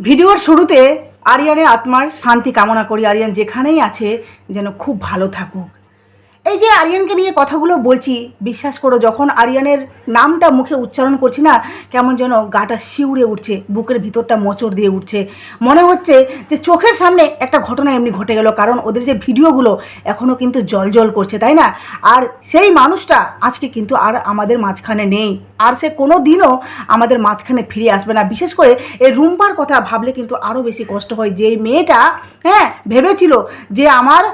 ভিডিওর শুরুতে আরিয়ানের আত্মার শান্তি কামনা করি। আরিয়ান যেখানেই আছে যেন খুব ভালো থাকুক। এই যে আরিয়ানকে নিয়ে কথাগুলো বলছি, বিশ্বাস করো, যখন আরিয়ানের নামটা মুখে উচ্চারণ করছি না, কেমন যেন গাটা শিউরে উঠছে, বুকের ভিতরটা মোচড় দিয়ে উঠছে। মনে হচ্ছে যে চোখের সামনে একটা ঘটনা এমনি ঘটে গেল, কারণ ওদের যে ভিডিওগুলো এখনও কিন্তু জল জল করছে, তাই না? আর সেই মানুষটা আজকে কিন্তু আর আমাদের মাঝখানে নেই। আর সে কোনো দিনও আমাদের মাঝখানে ফিরে আসবে না। বিশেষ করে এই রুম্পার কথা ভাবলে কিন্তু আরও বেশি কষ্ট হয়। যে মেয়েটা হ্যাঁ ভেবেছিল যে আমার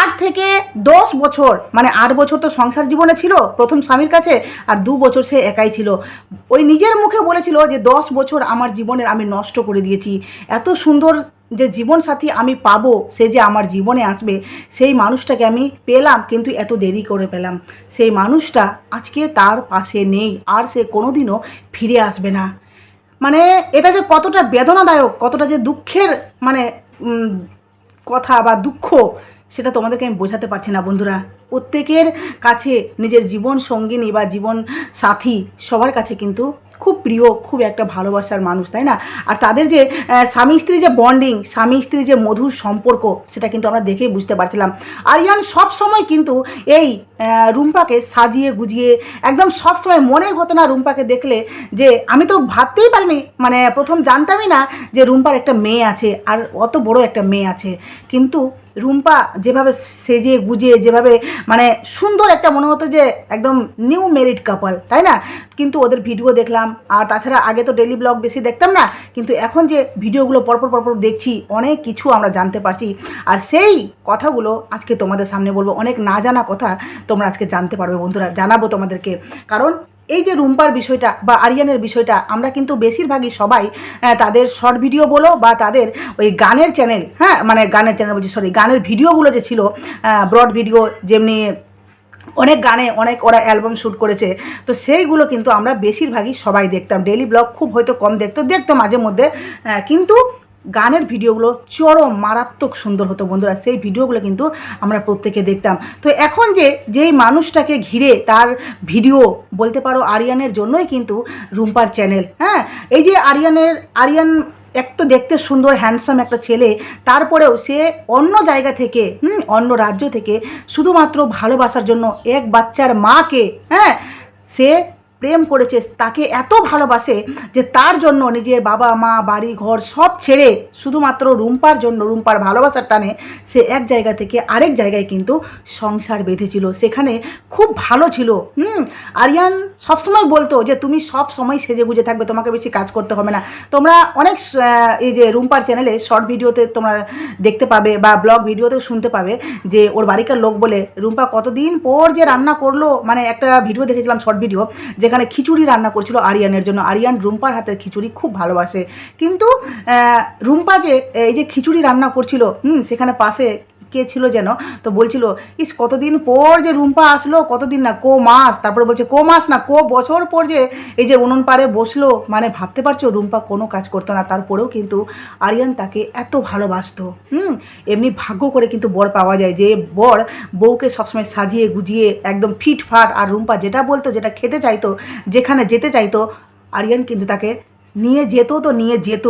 আট থেকে দশ বছর মানে আট বছর তো সংসার জীবনে ছিল প্রথম স্বামীর কাছে, আর দু বছর সে একাই ছিল। ওই নিজের মুখে বলেছিল যে দশ বছর আমার জীবনের আমি নষ্ট করে দিয়েছি। এত সুন্দর যে জীবনসাথী আমি পাবো, সে যে আমার জীবনে আসবে, সেই মানুষটাকে আমি পেলাম, কিন্তু এত দেরি করে পেলাম। সেই মানুষটা আজকে তার পাশে নেই, আর সে কোনোদিনও ফিরে আসবে না। মানে এটা যে কতটা বেদনাদায়ক, কতটা যে দুঃখের মানে কথা বা দুঃখ সেটা তোমাদেরকে আমি বোঝাতে পারছি না, বন্ধুরা। প্রত্যেকের কাছে নিজের জীবন সঙ্গিনী বা জীবন সাথী সবার কাছে কিন্তু খুব প্রিয়, খুব একটা ভালোবাসার মানুষ, তাই না? আর তাদের যে স্বামী স্ত্রী যে বন্ডিং স্বামী স্ত্রী যে মধুর সম্পর্ক, সেটা কিন্তু আমরা দেখেই বুঝতে পারছিলাম। আরিয়ান সব সময় কিন্তু এই রুম্পাকে সাজিয়ে গুজিয়ে একদম সব সময় মনে হতো না রুম্পাকে দেখলে যে, আমি তো ভাবতেই পারিনি মানে প্রথম জানতামই না যে রুম্পার একটা মেয়ে আছে, আর অত বড় একটা মেয়ে আছে। কিন্তু রুম্পা যেভাবে সেজে গুজে, যেভাবে মানে সুন্দর একটা মনে হতো যে একদম নিউ মেরিড কাপল তাই না? কিন্তু ওদের ভিডিও দেখলাম, আর তাছাড়া আগে তো ডেলি ব্লগ বেশি দেখতাম না, কিন্তু এখন যে ভিডিওগুলো পরপর পরপর দেখছি, অনেক কিছু আমরা জানতে পারছি। আর সেই কথাগুলো আজকে তোমাদের সামনে বলব, অনেক না জানা কথা তোমরা আজকে জানতে পারবে বন্ধুরা, জানাব তোমাদেরকে। কারণ এই যে রুম্পার বিষয়টা বা আরিয়ানের বিষয়টা, আমরা কিন্তু বেশিরভাগই সবাই তাদের শর্ট ভিডিও বলো বা তাদের ওই গানের চ্যানেল হ্যাঁ? মানে গানের চ্যানেল বলছি সরি গানের ভিডিওগুলো যে ছিল ব্রড ভিডিও যেমনি অনেক গানে, অনেক ওরা অ্যালবাম শ্যুট করেছে, তো সেইগুলো কিন্তু আমরা বেশিরভাগই সবাই দেখতাম। ডেলি ব্লগ খুব হয়তো কম দেখতো দেখতো মাঝে মধ্যে কিন্তু গানের ভিডিওগুলো চরম মারাত্মক সুন্দর হতো বন্ধুরা। সেই ভিডিওগুলো কিন্তু আমরা প্রত্যেকে দেখতাম। তো এখন যে, যেই মানুষটাকে ঘিরে তার ভিডিও বলতে পারো আরিয়ানের জন্যই কিন্তু রুম্পার চ্যানেল হ্যাঁ? এই যে আরিয়ানের, আরিয়ান এক তো দেখতে সুন্দর হ্যান্ডসাম একটা ছেলে, তারপরেও সে অন্য জায়গা থেকে, হুম, অন্য রাজ্য থেকে শুধুমাত্র ভালোবাসার জন্য এক বাচ্চার মাকে হ্যাঁ? সে প্রেম করেছে, তাকে এত ভালোবাসে যে তার জন্য নিজের বাবা, মা, বাড়ি, ঘর সব ছেড়ে শুধুমাত্র রুম্পার জন্য, রুম্পার ভালোবাসার টানে সে এক জায়গা থেকে আরেক জায়গায় কিন্তু সংসার বেঁধেছিল। সেখানে খুব ভালো ছিল। হুম, আরিয়ান সবসময় বলতো যে, তুমি সব সময় সেজে গুজে থাকবে, তোমাকে বেশি কাজ করতে হবে না। তোমরা অনেক এই যে রুম্পার চ্যানেলে শর্ট ভিডিওতে তোমরা দেখতে পাবে বা ব্লগ ভিডিওতেও শুনতে পাবে যে, ওর বাড়িকার লোক বলে, রুম্পা কতদিন পর যে রান্না করল? মানে একটা ভিডিও দেখেছিলাম শর্ট ভিডিও যেখানে খিচুড়ি রান্না করছিল আরিয়ানের জন্য। আরিয়ান রুম্পার হাতের খিচুড়ি খুব ভালোবাসে। কিন্তু রুম্পা যে, এই যে খিচুড়ি রান্না করছিল, হুম, সেখানে পাশে কে ছিল যেন? তো বলছিল, ইস, কতদিন পর যে রুম্পা আসলো, কতদিন না, কো মাস? তারপরে বলছে, কো মাস না, কো বছর পর যে এই যে উনুন পাড়ে বসল। মানে ভাবতে পারছ, রুম্পা কোনো কাজ করতো না। তারপরেও কিন্তু আরিয়ান তাকে এত ভালোবাসতো, হুম? এমনি ভাগ্য করে কিন্তু বর পাওয়া যায় যে বর বউকে সবসময় সাজিয়ে গুজিয়ে একদম ফিট ফাট আর রুম্পা যেটা বলতো, যেটা খেতে চাইতো, যেখানে যেতে চাইতো, আরিয়ান কিন্তু তাকে নিয়ে যেত তো নিয়ে যেত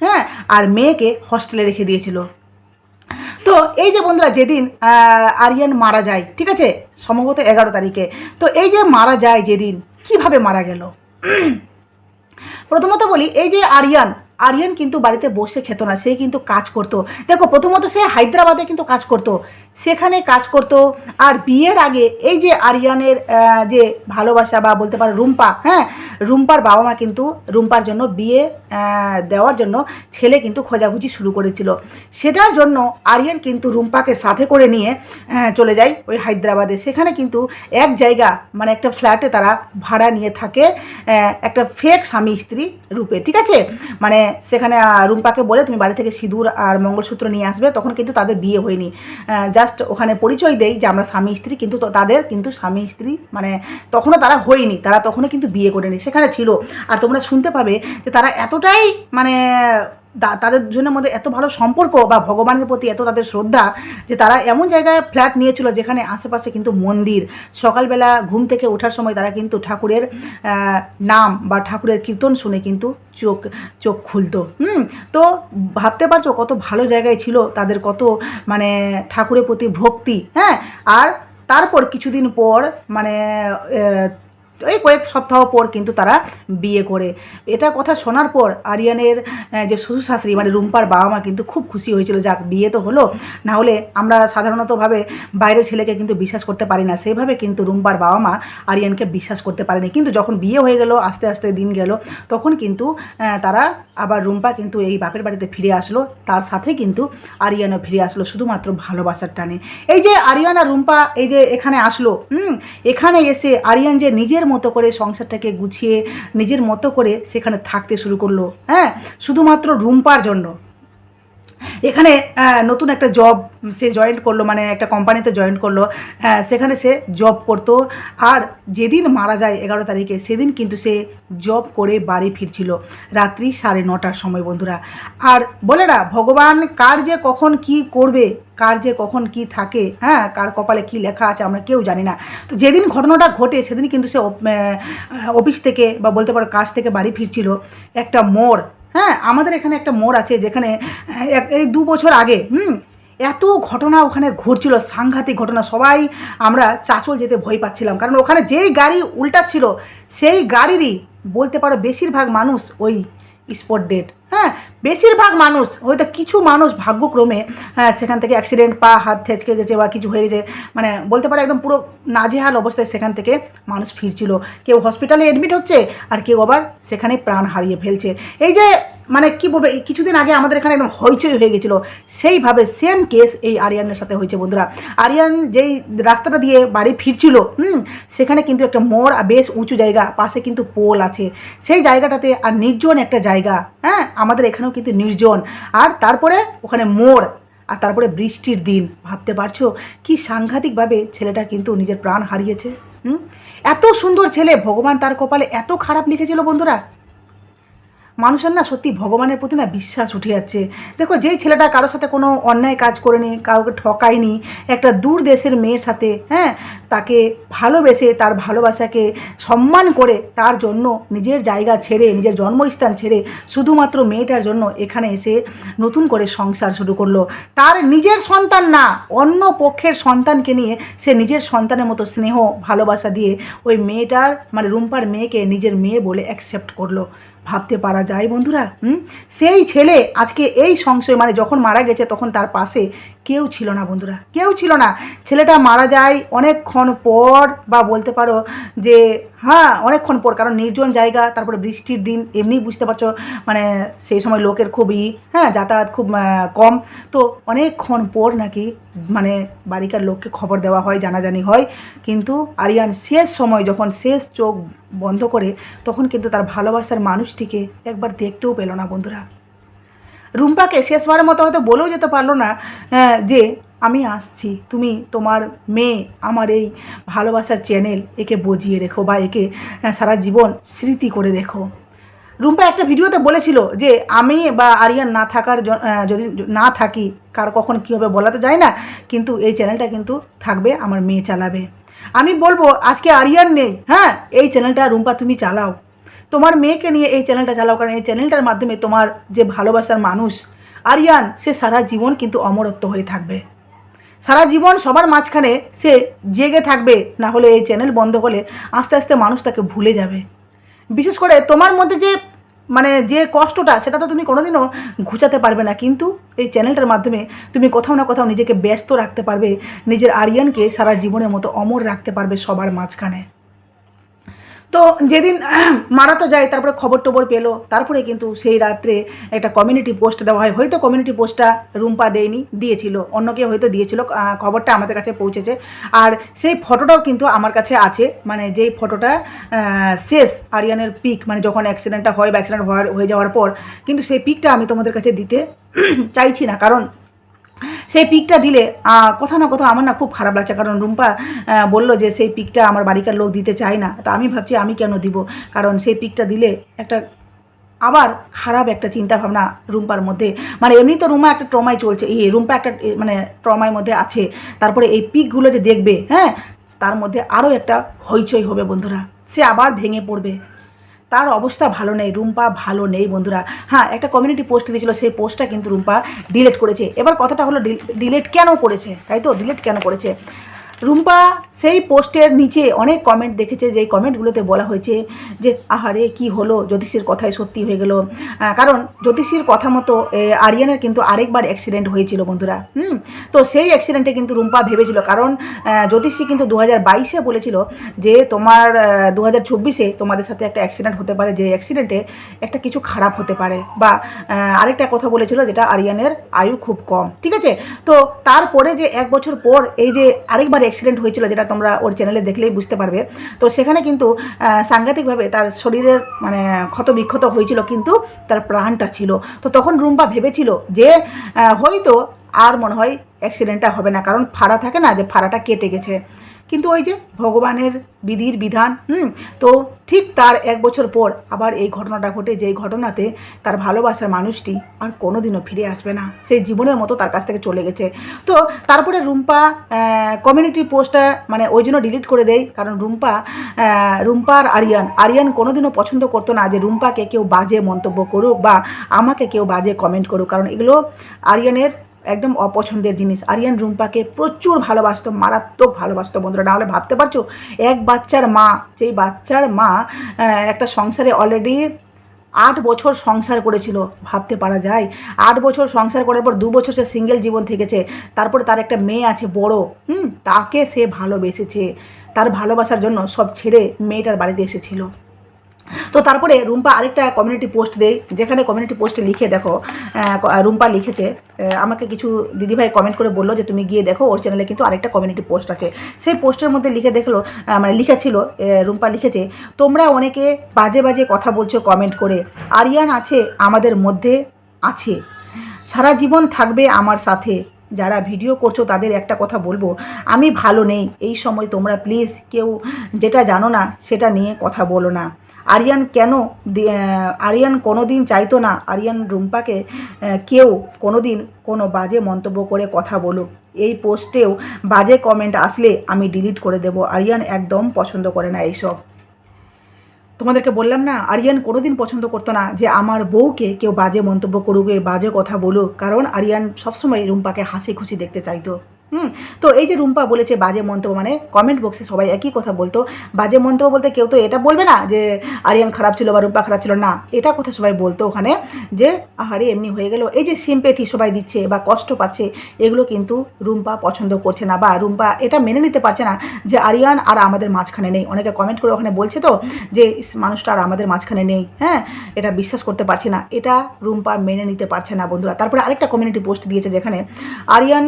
হ্যাঁ? আর মেয়েকে হস্টেলে রেখে দিয়েছিল। তো এই যে বন্ধুরা যেদিন আরিয়ান মারা যায়, ঠিক আছে? সম্ভবত এগারো তারিখে। তো এই যে মারা যায় যেদিন, কীভাবে মারা গেল? প্রথমত বলি, এই যে আরিয়ান আরিয়ান কিন্তু বাড়িতে বসে খেত না, সে কিন্তু কাজ করতো। দেখো, প্রথমত সে হায়দ্রাবাদে কিন্তু কাজ করতো। সেখানে কাজ করতো। আর বিয়ের আগে এই যে আরিয়ানের যে ভালোবাসা বা বলতে পারো রুম্পা হ্যাঁ রুম্পার বাবা মা কিন্তু রুম্পার জন্য বিয়ে দেওয়ার জন্য ছেলে কিন্তু খোঁজাখুঁজি শুরু করেছিল। সেটার জন্য আরিয়ান কিন্তু রুম্পাকে সাথে করে নিয়ে চলে যায় ওই হায়দ্রাবাদে। সেখানে কিন্তু এক জায়গা মানে একটা ফ্ল্যাটে তারা ভাড়া নিয়ে থাকে একটা ফেক স্বামী স্ত্রী রূপে, ঠিক আছে? মানে সেখানে রুম্পাকে বলে তুমি বাড়ি থেকে সিঁদুর আর মঙ্গলসূত্র নিয়ে আসবে, তখন কিন্তু তাদের বিয়ে হয়নি। জাস্ট ওখানে পরিচয় দেই যে আমরা স্বামী স্ত্রী, কিন্তু তাদের কিন্তু স্বামী স্ত্রী মানে তখনও তারা হয়নি, তারা তখনও কিন্তু বিয়ে করেনি। সেখানে ছিল। আর তোমরা শুনতে পাবে যে তারা এতটাই মানে তাদের জন্য মধ্যে এত ভালো সম্পর্ক বা ভগবানের প্রতি এত তাদের শ্রদ্ধা যে তারা এমন জায়গায় ফ্ল্যাট নিয়েছিল যেখানে আশেপাশে কিন্তু মন্দির। সকালবেলা ঘুম থেকে ওঠার সময় তারা কিন্তু ঠাকুরের নাম বা ঠাকুরের কীর্তন শুনে কিন্তু চোখ চোখ খুলতো। হুম, তো ভাবতে পারছ কত ভালো জায়গায় ছিল তাদের কত মানে ঠাকুরের প্রতি ভক্তি হ্যাঁ? আর তারপর কিছুদিন পর মানে এই কয়েক সপ্তাহ পর কিন্তু তারা বিয়ে করে। এটা কথা শোনার পর আরিয়ানের যে শ্বশুর শাশুড়ি মানে রুম্পার বাবা মা কিন্তু খুব খুশি হয়েছিল, যাক, বিয়ে তো হলো। না হলে আমরা সাধারণতভাবে বাইরের ছেলেকে কিন্তু বিশ্বাস করতে পারি না। সেইভাবে কিন্তু রুম্পার বাবা মা আরিয়ানকে বিশ্বাস করতে পারেনি। কিন্তু যখন বিয়ে হয়ে গেল, আস্তে আস্তে দিন গেল, তখন কিন্তু তারা আবার রুম্পা কিন্তু এই বাপের বাড়িতে ফিরে আসলো। তার সাথে কিন্তু আরিয়ানও ফিরে আসলো, শুধুমাত্র ভালোবাসার টানে। এই যে আরিয়ান আর রুম্পা এই যে এখানে আসলো, হুম, এখানে এসে আরিয়ান যে নিজের মতো করে সংসারটাকে গুছিয়ে নিজের মতো করে সেখানে থাকতে শুরু করল হ্যাঁ? শুধুমাত্র রুম্পার জন্য। এখানে নতুন একটা জব সে জয়েন্ট করল মানে একটা কোম্পানিতে জয়েন্ট করল সেখানে সে জব করতো। আর যেদিন মারা যায় এগারো তারিখে, সেদিন কিন্তু সে জব করে বাড়ি ফিরছিল রাত্রি সাড়ে নটার সময়, বন্ধুরা। আর বলে না, ভগবান কার যে কখন কি করবে, কার যে কখন কি থাকে হ্যাঁ কার কপালে কি লেখা আছে আমরা কেউ জানি না। তো যেদিন ঘটনাটা ঘটে, সেদিন কিন্তু সে অফিস থেকে বা বলতে পারো কাজ থেকে বাড়ি ফিরছিল, একটা মোড় হ্যাঁ আমাদের এখানে একটা মোড় আছে যেখানে এই দু বছর আগে, হুম, এত ঘটনা ওখানে ঘটছিল, সাংঘাতিক ঘটনা, সবাই আমরা চাচল যেতে ভয় পাচ্ছিলাম। কারণ ওখানে যেই গাড়ি উল্টাচ্ছিল, সেই গাড়িরই বলতে পারো বেশিরভাগ মানুষ ওই স্পট ডেট হ্যাঁ বেশিরভাগ মানুষ হয়তো কিছু মানুষ ভাগ্যক্রমে হ্যাঁ, সেখান থেকে অ্যাক্সিডেন্ট পা হাত থেচকে গেছে বা কিছু হয়ে গেছে মানে বলতে পারো একদম পুরো নাজেহাল অবস্থায় সেখান থেকে মানুষ ফিরছিল। কেউ হসপিটালে অ্যাডমিট হচ্ছে আর কেউ আবার সেখানে প্রাণ হারিয়ে ফেলছে। এই যে মানে কি বলব কিছুদিন আগে আমাদের এখানে একদম হইচই হয়ে গেছিল। সেইভাবে সেম কেস এই আরিয়ানের সাথে হয়েছে বন্ধুরা। আরিয়ান যেই রাস্তাটা দিয়ে বাড়ি ফিরছিল হুম সেখানে কিন্তু একটা মোড় আর বেশ উঁচু জায়গা পাশে কিন্তু পোল আছে। সেই জায়গাটাতে আর নির্জন একটা জায়গা হ্যাঁ আমাদের এখানেও কিন্তু নির্জন। আর তারপরে ওখানে মোড় আর তারপরে বৃষ্টির দিন। ভাবতে পারছ? কি সাংঘাতিকভাবে ছেলেটা কিন্তু নিজের প্রাণ হারিয়েছে, হুম? এত সুন্দর ছেলে, ভগবান তার কপালে এত খারাপ লিখেছিল বন্ধুরা। মানুষের না সত্যি ভগবানের প্রতি না বিশ্বাস উঠে যাচ্ছে। দেখো, যেই ছেলেটা কারোর সাথে কোনো অন্যায় কাজ করেনি, কাউকে ঠকায়নি, একটা দূর দেশের মেয়ের সাথে হ্যাঁ তাকে ভালোবেসে, তার ভালোবাসাকে সম্মান করে তার জন্য নিজের জায়গা ছেড়ে, নিজের জন্মস্থান ছেড়ে শুধুমাত্র মেয়েটার জন্য এখানে এসে নতুন করে সংসার শুরু করল। তার নিজের সন্তান না, অন্য পক্ষের সন্তানকে নিয়ে সে নিজের সন্তানের মতো স্নেহ, ভালোবাসা দিয়ে ওই মেয়েটার মানে রুম্পার মেয়েকে নিজের মেয়ে বলে অ্যাকসেপ্ট করল। ভাবতে পারা যায় বন্ধুরা, হুম? সেই ছেলে আজকে এই সংশয় মানে যখন মারা গেছে তখন তার পাশে কেউ ছিল না বন্ধুরা, কেউ ছিল না। ছেলেটা মারা যায় অনেকক্ষণ পর বা বলতে পারো যে হ্যাঁ অনেকক্ষণ পর, কারণ নির্জন জায়গা, তারপরে বৃষ্টির দিন এমনি বুঝতে পারছ মানে সেই সময় লোকের খুবই হ্যাঁ যাতায়াত খুব কম। তো অনেকক্ষণ পর নাকি মানে বাড়িকার লোককে খবর দেওয়া হয়, জানাজানি হয়। কিন্তু আরিয়ান শেষ সময় যখন শেষ চোখ বন্ধ করে, তখন কিন্তু তার ভালোবাসার মানুষটিকে একবার দেখতেও পেল না বন্ধুরা। রুম্পাকে শেষবারের মতো হয়তো বলেও যেতে পারল না যে আমি আসছি। তুমি তোমার মেয়ে আমার এই ভালোবাসার চ্যানেল একে বজিয়ে রেখো বা একে সারা জীবন স্মৃতি করে রেখো। রুম্পা একটা ভিডিওতে বলেছিল যে আমি বা আরিয়ান না থাকার যদি না থাকি, কার কখন কী হবে বলা তো যায় না, কিন্তু এই চ্যানেলটা কিন্তু থাকবে, আমার মেয়ে চালাবে। আমি বলব, আজকে আরিয়ান নেই। হ্যাঁ এই চ্যানেলটা রুম্পা তুমি চালাও। তোমার মেয়েকে নিয়ে এই চ্যানেলটা চালাও, কারণ এই চ্যানেলটার মাধ্যমে তোমার যে ভালোবাসার মানুষ, আরিয়ান, সে সারা জীবন কিন্তু অমরত্ব হয়ে থাকবে। সারা জীবন সবার মাঝখানে সে জেগে থাকবে, না হলে এই চ্যানেল বন্ধ হলে আস্তে আস্তে মানুষ তাকে ভুলে যাবে। বিশেষ করে তোমার মধ্যে যে মানে যে কষ্টটা, সেটা তো তুমি কোনোদিনও ঘুচাতে পারবে না। কিন্তু এই চ্যানেলটার মাধ্যমে তুমি কোথাও না কোথাও নিজেকে ব্যস্ত রাখতে পারবে, নিজের আরিয়ানকে সারা জীবনের মতো অমর রাখতে পারবে সবার মাঝখানে। তো যেদিন মারা তো যায়, তারপরে খবর টবর পেল, তারপরে কিন্তু সেই রাত্রে একটা কমিউনিটি পোস্ট দেওয়া হয়। হয়তো কমিউনিটি পোস্টটা রুম্পা দেয়নি, দিয়েছিল। অন্য কেউ হয়তো দিয়েছিল খবরটা আমাদের কাছে পৌঁছেছে। আর সেই ফটোটাও কিন্তু আমার কাছে আছে। মানে যেই ফটোটা শেষ আরিয়ানের পিক মানে যখন অ্যাক্সিডেন্টটা হয় বা অ্যাক্সিডেন্ট হওয়ার, হয়ে যাওয়ার পর, কিন্তু সেই পিকটা আমি তোমাদের কাছে দিতে চাইছি না। কারণ সেই পিকটা দিলে কোথাও না কোথাও আমার না খুব খারাপ লাগছে। কারণ রুম্পা বলল যে সেই পিকটা আমার বাড়িকার লোক দিতে চায় না। তা আমি ভাবছি আমি কেন দিব? কারণ সেই পিকটা দিলে একটা আবার খারাপ একটা চিন্তা ভাবনা রুম্পার মধ্যে। মানে এমনি তো রুমা একটা ট্রমায় চলছে। এই রুম্পা একটা মানে ট্রমায় মধ্যে আছে। তারপরে এই পিকগুলো যে দেখবে হ্যাঁ তার মধ্যে আরও একটা হইচই হবে বন্ধুরা। সে আবার ভেঙে পড়বে। তার অবস্থা ভালো নেই, রুম্পা ভালো নেই বন্ধুরা। হ্যাঁ একটা কমিউনিটি পোস্ট দিয়েছিল, সেই পোস্টটা কিন্তু রুম্পা ডিলেট করেছে। এবার কথাটা হলো ডিলেট কেন করেছে? তাই তো? ডিলেট কেন করেছে? রুম্পা, সেই পোস্টের নিচে অনেক কমেন্ট দেখেছে, যেই কমেন্টগুলোতে বলা হয়েছে যে, আহারে, কি হলো? জ্যোতিষীর কথাই সত্যি হয়ে গেল। কারণ জ্যোতিষীর কথা মতো আরিয়ানের কিন্তু আরেকবার অ্যাক্সিডেন্ট হয়েছিল বন্ধুরা, হুম? তো সেই অ্যাক্সিডেন্টে কিন্তু রুম্পা ভেবেছিল, কারণ জ্যোতিষী কিন্তু দু হাজার বাইশে বলেছিল যে, তোমার দু হাজার চব্বিশে তোমাদের সাথে একটা অ্যাক্সিডেন্ট হতে পারে। যে অ্যাক্সিডেন্টে একটা কিছু খারাপ হতে পারে বা আরেকটা কথা বলেছিল যেটা আরিয়ানের আয়ু খুব কম, ঠিক আছে? তো তারপরে যে এক বছর পর এই যে আরেকবার অ্যাক্সিডেন্ট হয়েছিল, যেটা তোমরা ওর চ্যানেলে দেখলেই বুঝতে পারবে। তো সেখানে কিন্তু সাংঘাতিকভাবে তার শরীরের মানে ক্ষত বিক্ষত হয়েছিল, কিন্তু তার প্রাণটা ছিল। তো তখন রুম্পা ভেবেছিল যে হয়তো আর মনে হয় অ্যাক্সিডেন্টটা হবে না। কারণ ফাড়া থাকে না যে ফাড়াটা কেটে গেছে। কিন্তু ওই যে ভগবানের বিধির বিধান, হুম, তো ঠিক তার এক বছর পর আবার এই ঘটনাটা ঘটে। যেই ঘটনাতে তার ভালোবাসার মানুষটি আর কোনোদিনও ফিরে আসবে না। সেই জীবনের মতো তার কাছ থেকে চলে গেছে। তো তারপরে রুম্পা কমিউনিটি পোস্টটা মানে ওই জন্য ডিলিট করে দেয়। কারণ রুম্পা রুম্পা আর আরিয়ান আরিয়ান কোনোদিনও পছন্দ করতো না যে রুম্পাকে কেউ বাজে মন্তব্য করুক বা আমাকে কেউ বাজে কমেন্ট করুক। কারণ এগুলো আরিয়ানের একদম অপছন্দের জিনিস। আরিয়ান রুম্পাকে প্রচুর ভালোবাসতো, মারাত্মক ভালোবাসতো বন্ধুরা। নাহলে ভাবতে পারছ, এক বাচ্চার মা, যেই বাচ্চার মা একটা সংসারে অলরেডি আট বছর সংসার করেছিল, ভাবতে পারা যায়। আট বছর সংসার করার পর দু বছর সে সিঙ্গেল জীবন থেকেছে। তারপরে তার একটা মেয়ে আছে বড়, হুম, তাকে সে ভালোবেসেছে। তার ভালোবাসার জন্য সব ছেড়ে মেয়েটার বাড়িতে এসেছিল। তো তারপরে রুম্পা আরেকটা কমিউনিটি পোস্ট দেয়, যেখানে কমিউনিটি পোস্টে লিখে দেখো রুম্পা লিখেছে আমাকে কিছু দিদিভাই কমেন্ট করে বলল যে তুমি গিয়ে দেখো, ওর চ্যানেলে কিন্তু আরেকটা কমিউনিটি পোস্ট আছে। সেই পোস্টের মধ্যে লিখে দেখল মানে লিখেছিল রুম্পা লিখেছে, তোমরা অনেকে বাজে বাজে কথা বলছো কমেন্ট করে, আরিয়ান আছে আমাদের মধ্যে আছে। সারা জীবন থাকবে আমার সাথে। যারা ভিডিও করছ তাদের একটা কথা বলব, আমি ভালো নেই, এই সময় তোমরা প্লিজ কেউ যেটা জানো না, সেটা নিয়ে কথা বলো না। আরিয়ান কেন আরিয়ান কোনো দিন চাইতো না, আরিয়ান রুম্পাকে কেউ কোনো দিন কোনো বাজে মন্তব্য করে কথা বলুক। এই পোস্টেও বাজে কমেন্ট আসলে আমি ডিলিট করে দেব। আরিয়ান একদম পছন্দ করে না এইসব। তোমাদেরকে বললাম না, আরিয়ান কোনোদিন পছন্দ করতো না যে আমার বউকে কেউ বাজে মন্তব্য করুক বাজে কথা বলুক। কারণ আরিয়ান সবসময় রুম্পাকে হাসি খুশি দেখতে চাইতো। হুম, তো এই যে রুম্পা বলেছে বাজে মন্তব্য মানে কমেন্ট বক্সে সবাই একই কথা বলতো। বাজে মন্তব্য বলতে কেউ তো এটা বলবে না যে আরিয়ান খারাপ ছিল বা রুম্পা খারাপ ছিল, না। এটা কথা সবাই বলতো ওখানে যে, আহারে, এমনি হয়ে গেল। এই যে সিম্পেথি সবাই দিচ্ছে বা কষ্ট পাচ্ছে, এগুলো কিন্তু রুম্পা পছন্দ করছে না বা রুম্পা এটা মেনে নিতে পারছে না যে আরিয়ান আর আমাদের মাঝখানে নেই। অনেকে কমেন্ট করে ওখানে বলছে তো যে মানুষটা আর আমাদের মাঝখানে নেই। হ্যাঁ এটা বিশ্বাস করতে পারছি না। এটা রুম্পা মেনে নিতে পারছে না বন্ধুরা। তারপরে আরেকটা কমিউনিটি পোস্ট দিয়েছে যেখানে Ariyan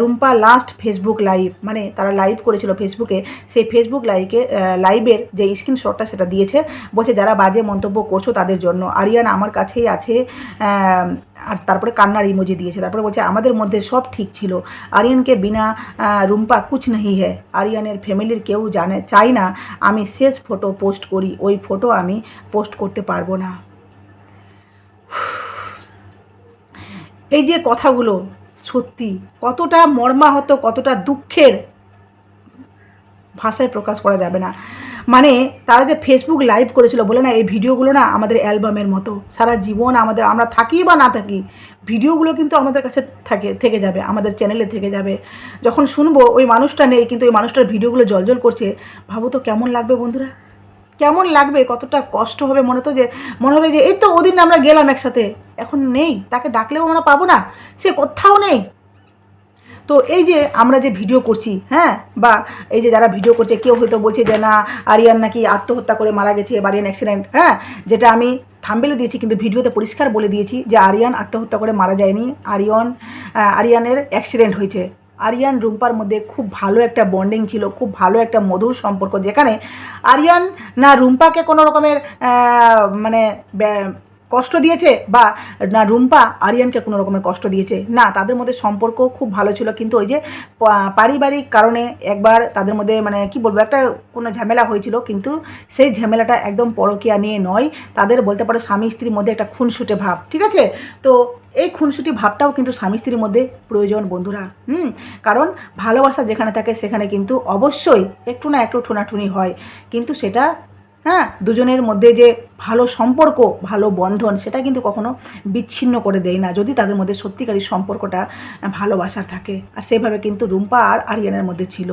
Rumpa last Facebook live মানে তারা লাইভ করেছিল ফেসবুকে সেই ফেসবুক লাইভে লাইভের যে স্ক্রিনশটটা সেটা দিয়েছে, বলছে যারা বাজে মন্তব্য করছ তাদের জন্য। আরিয়ান আমার কাছেই আছে আর তারপরে কান্নার ইমোজি দিয়েছে। তারপরে বলছে, আমাদের মধ্যে সব ঠিক ছিল। আরিয়ানকে বিনা রুম্পা কুছ নেই হ্যায়। আরিয়ানের ফ্যামিলির কেউ জানে চাই না, আমি শেষ ফটো পোস্ট করি। ওই ফটো আমি পোস্ট করতে পারব না। এই যে কথাগুলো সত্যি কতটা মর্মাহত, কতটা দুঃখের ভাষায় প্রকাশ করা যাবে না। মানে তারা যে ফেসবুক লাইভ করেছিল বলে না, এই ভিডিওগুলো না আমাদের অ্যালবামের মতো। সারা জীবন আমাদের, আমরা থাকি বা না থাকি, ভিডিওগুলো কিন্তু আমাদের কাছে থাকে, থেকে যাবে, আমাদের চ্যানেলে থেকে যাবে। যখন শুনব, ওই মানুষটা নেই, কিন্তু ওই মানুষটার ভিডিওগুলো জলজল করছে। ভাবো তো কেমন লাগবে বন্ধুরা। কেমন লাগবে, কতটা কষ্ট হবে, মনে তো যে, মনে হবে যে, এই তো ওদিন আমরা গেলাম একসাথে। এখন নেই, তাকে ডাকলেও আমরা পাবো না, সে কোথাও নেই। তো এই যে আমরা যে ভিডিও করছি হ্যাঁ বা এই যে যারা ভিডিও করছে, কেউ হয়তো বলছে যে, না, আরিয়ান নাকি আত্মহত্যা করে মারা গেছে বা আরিয়ান অ্যাক্সিডেন্ট হ্যাঁ যেটা আমি থাম্বেলে দিয়েছি, কিন্তু ভিডিওতে পরিষ্কার বলে দিয়েছি যে, আরিয়ান আত্মহত্যা করে মারা যায়নি, আরিয়ান আরিয়ানের অ্যাক্সিডেন্ট হয়েছে। আরিয়ান রুম্পার মধ্যে খুব ভালো একটা বন্ডিং ছিল, খুব ভালো একটা মধুর সম্পর্ক, যেখানে আরিয়ান না রুম্পাকে কোনো রকমের মানে কষ্ট দিয়েছে বা না, রুম্পা আরিয়ানকে কোনো রকমের কষ্ট দিয়েছে? না, তাদের মধ্যে সম্পর্ক খুব ভালো ছিল, কিন্তু ওই যে পারিবারিক কারণে একবার তাদের মধ্যে মানে কি বলব, একটা কোনো ঝামেলা হয়েছিল, কিন্তু সেই ঝামেলাটা একদম পরকিয়া নিয়ে নয়। তাদের বলতে পারো স্বামী স্ত্রীর মধ্যে একটা খুনসুটে ভাব, ঠিক আছে? তো এই খুনসুটি ভাবটাও কিন্তু স্বামী স্ত্রীর মধ্যে প্রয়োজন বন্ধুরা, হুম? কারণ ভালোবাসা যেখানে থাকে সেখানে কিন্তু অবশ্যই একটু না একটু ঠোনাঠুনি হয়, কিন্তু সেটা হ্যাঁ দুজনের মধ্যে যে ভালো সম্পর্ক, ভালো বন্ধন, সেটা কিন্তু কখনো বিচ্ছিন্ন করে দেয় না। যদি তাদের মধ্যে সত্যিকারই সম্পর্কটা ভালোবাসার থাকে। আর সেভাবে কিন্তু রুম্পা আর আরিয়ানের মধ্যে ছিল।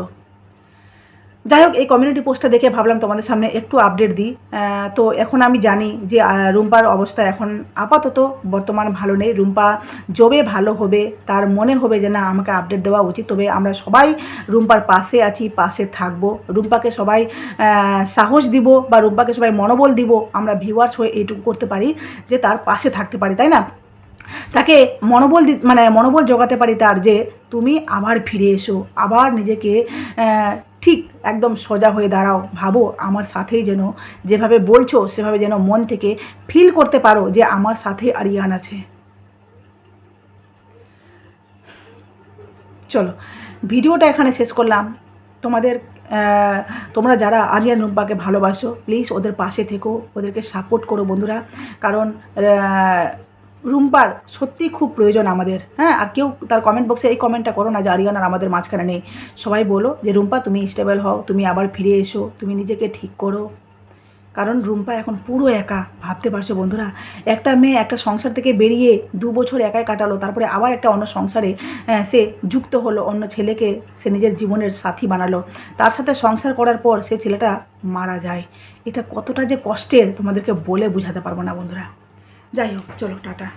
যাই হোক এই কমিউনিটি পোস্টটা দেখে ভাবলাম তোমাদের সামনে একটু আপডেট দিই। তো এখন আমি জানি যে রুম্পার অবস্থা এখন আপাতত বর্তমান ভালো নেই। রুম্পা যবে ভালো হবে, তার মনে হবে যে, না, আমাকে আপডেট দেওয়া উচিত। তবে আমরা সবাই রুম্পার পাশে আছি, পাশে থাকব। রুম্পাকে সবাই সাহস দিব বা রুম্পাকে সবাই মনোবল দিব, আমরা ভিউয়ার্স হয়ে এইটুকু করতে পারি যে, তার পাশে থাকতে পারি, তাই না? তাকে মনোবল মানে মনোবল জোগাতে পারি তার যে, তুমি আবার ফিরে এসো, আবার নিজেকে ঠিক একদম সোজা হয়ে দাঁড়াও, ভাবো আমার সাথেই যেন যেভাবে বলছো, সেভাবে যেন মন থেকে ফিল করতে পারো যে আমার সাথে আরিয়ান আছে। চলো, ভিডিওটা এখানে শেষ করলাম। তোমাদের তোমরা যারা আরিয়ান রুম্পাকে ভালোবাসো প্লিজ ওদের পাশে থেকো, ওদেরকে সাপোর্ট করো বন্ধুরা। কারণ রুম্পার সত্যি খুব প্রয়োজন আমাদের হ্যাঁ? আর কেউ তার কমেন্ট বক্সে এই কমেন্টটা করো না যে আরিয়ান আর আমাদের মাঝখানে নেই। সবাই বলো যে, রুম্পা, তুমি স্টেবল হও, তুমি আবার ফিরে এসো, তুমি নিজেকে ঠিক করো। কারণ রুম্পা এখন পুরো একা, ভাবতে পারছ বন্ধুরা? একটা মেয়ে একটা সংসার থেকে বেরিয়ে দু বছর একাই কাটালো, তারপরে আবার একটা অন্য সংসারে সে যুক্ত হলো, অন্য ছেলেকে সে নিজের জীবনের সাথী বানালো। তার সাথে সংসার করার পর সে ছেলেটা মারা যায়। এটা কতটা যে কষ্টের, তোমাদেরকে বলে বোঝাতে পারব না বন্ধুরা। যাই হোক চলো টাটা।